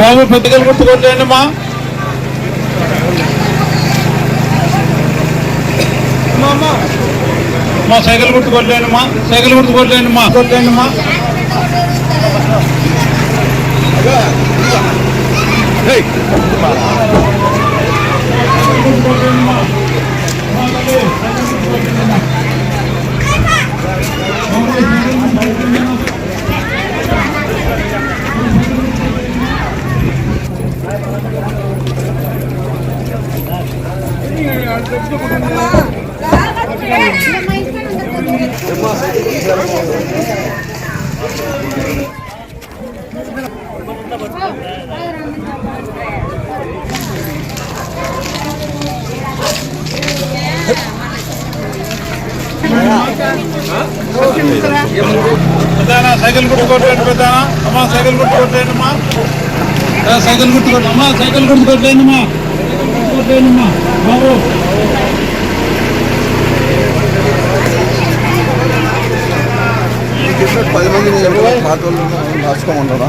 బాబు పెద్దకలు కొట్టుకోండి అమ్మా మా సైకిల్ గుర్తుకోట్లేనమ్మా సైకిల్ గుర్తుకోట్లేనమ్మా మా. పెద్దానా సైకిల్ గుర్తుకోట్లేదు పెద్దానా అమ్మా సైకిల్ గుర్తుకోట్లేదమ్మా సైకిల్ గుర్తు అమ్మా సైకిల్ గుర్తుకోట్లేదమ్మా అమ్మా బాబు పది మంది వాళ్ళు రాసుకోమంటారా?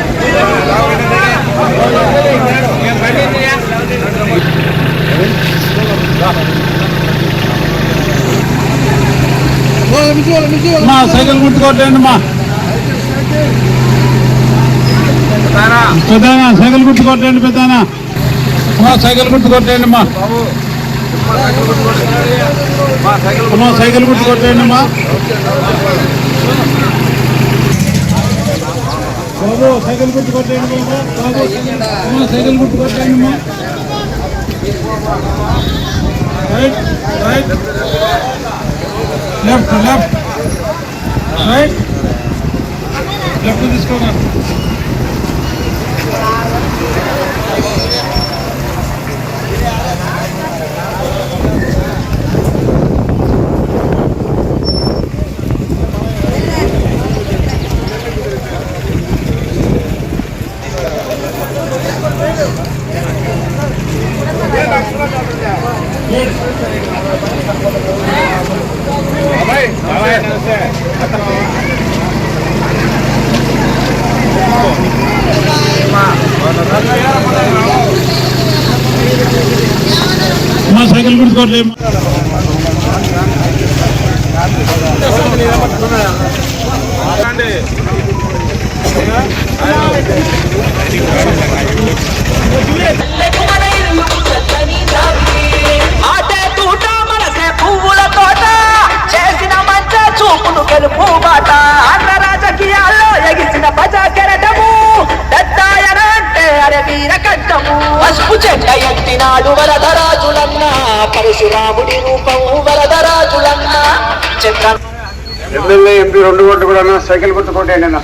మా సైకిల్ గుర్తు మా. పెద్దనా సైకిల్ గుర్తు కొట్టండి పెద్దనా. మా సైకిల్ గుర్తు కొట్టండి మా సైకిల్ గుర్తు మా. బాబు సైకిల్ గుర్తు బాబు సైకిల్ గుర్తు మా. Right right. Left left right left తీసుకోగా మా సైకిల్ గుర్తుకోవట్లేదు. పరశురాముడి రూపము వరదరాజులన్న చంద్ర ఎమ్మెల్యే ఎంపీ రెండు ఓట్లు కూడా సైకిల్ గుర్తు అన్న.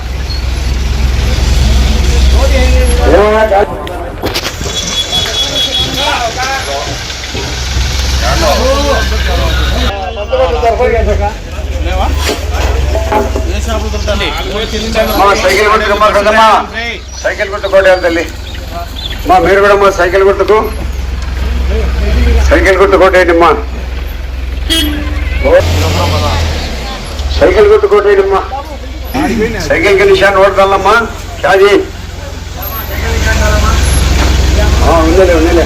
మా సైకిల్ గుర్తుకు మా కదమ్మా. సైకిల్ గుర్తు కొట్టాను తల్లి. మా మీరు కూడా మా సైకిల్ గుర్తుకు. ಸೈಕಲ್ ಗುಟ್ಟು ಕೊಟ್ಟೇನಮ್ಮ ಸೈಕಲ್ ಗುಟ್ಟು ಕೊಟ್ಟೇನಮ್ಮ ಸೈಕಲ್ ನಿಶಾ ನೋಡ್ದಲ್ಲಮ್ಮ ಶಾಜಿ ಹಾ ಒಂದಲೇ ಒಂದಲೇ